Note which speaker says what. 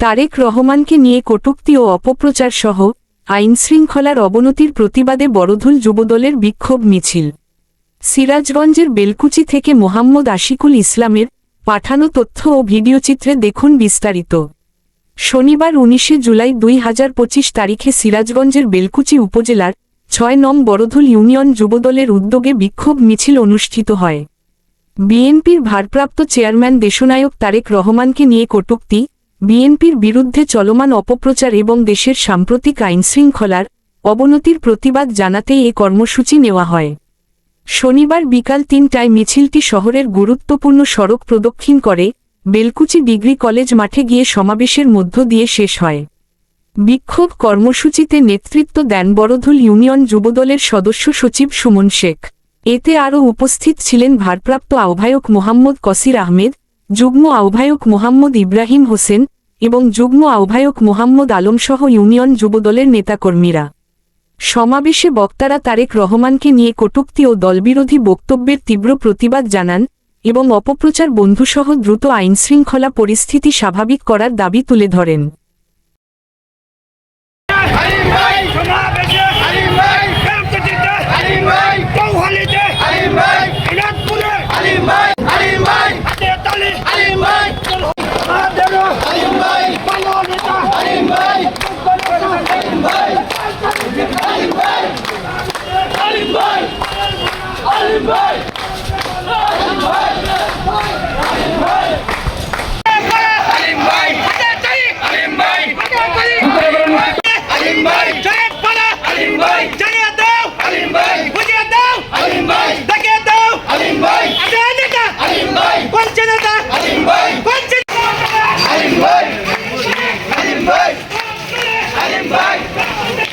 Speaker 1: তারেক রহমানকে নিয়ে কটূক্তি ও অপপ্রচার সহ আইনশৃঙ্খলার অবনতির প্রতিবাদে বড়ধুল যুবদলের বিক্ষোভ মিছিল। সিরাজগঞ্জের বেলকুচি থেকে মোহাম্মদ আশিকুল ইসলামের পাঠানো তথ্য ও ভিডিওচিত্রে দেখুন বিস্তারিত। শনিবার উনিশে জুলাই দুই হাজার পঁচিশ তারিখে সিরাজগঞ্জের বেলকুচি উপজেলার ছয় নং বড়ধুল ইউনিয়ন যুবদলের উদ্যোগে বিক্ষোভ মিছিল অনুষ্ঠিত হয়। বিএনপির ভারপ্রাপ্ত চেয়ারম্যান দেশনায়ক তারেক রহমানকে নিয়ে কটূক্তি বিএনপির বিরুদ্ধে চলমান অপপ্রচার এবং দেশের সাম্প্রতিক আইনশৃঙ্খলার অবনতির প্রতিবাদ জানাতেই এ কর্মসূচি নেওয়া হয়। শনিবার বিকাল তিনটায় মিছিলটি শহরের গুরুত্বপূর্ণ সড়ক প্রদক্ষিণ করে, বেলকুচি ডিগ্রি কলেজ মাঠে গিয়ে সমাবেশের মধ্য দিয়ে শেষ হয়। বিক্ষোভ কর্মসূচিতে নেতৃত্ব দেন বড়ধুল ইউনিয়ন যুবদলের সদস্য সচিব সুমন শেখ। এতে আরও উপস্থিত ছিলেন ভারপ্রাপ্ত আহ্বায়ক মোহাম্মদ কসির আহমেদ যুগ্ম আহ্বায়ক মোহাম্মদ ইব্রাহিম হোসেন এবং যুগ্ম আহ্বায়ক মোহাম্মদ আলমসহ ইউনিয়ন যুবদলের নেতাকর্মীরা। সমাবেশে বক্তারা তারেক রহমানকে নিয়ে কটুক্তি ও দলবিরোধী বক্তব্যের তীব্র প্রতিবাদ জানান এবং অপপ্রচার বন্ধুসহ দ্রুত আইনশৃঙ্খলা পরিস্থিতি স্বাভাবিক করার দাবি তুলে ধরেন। Fight!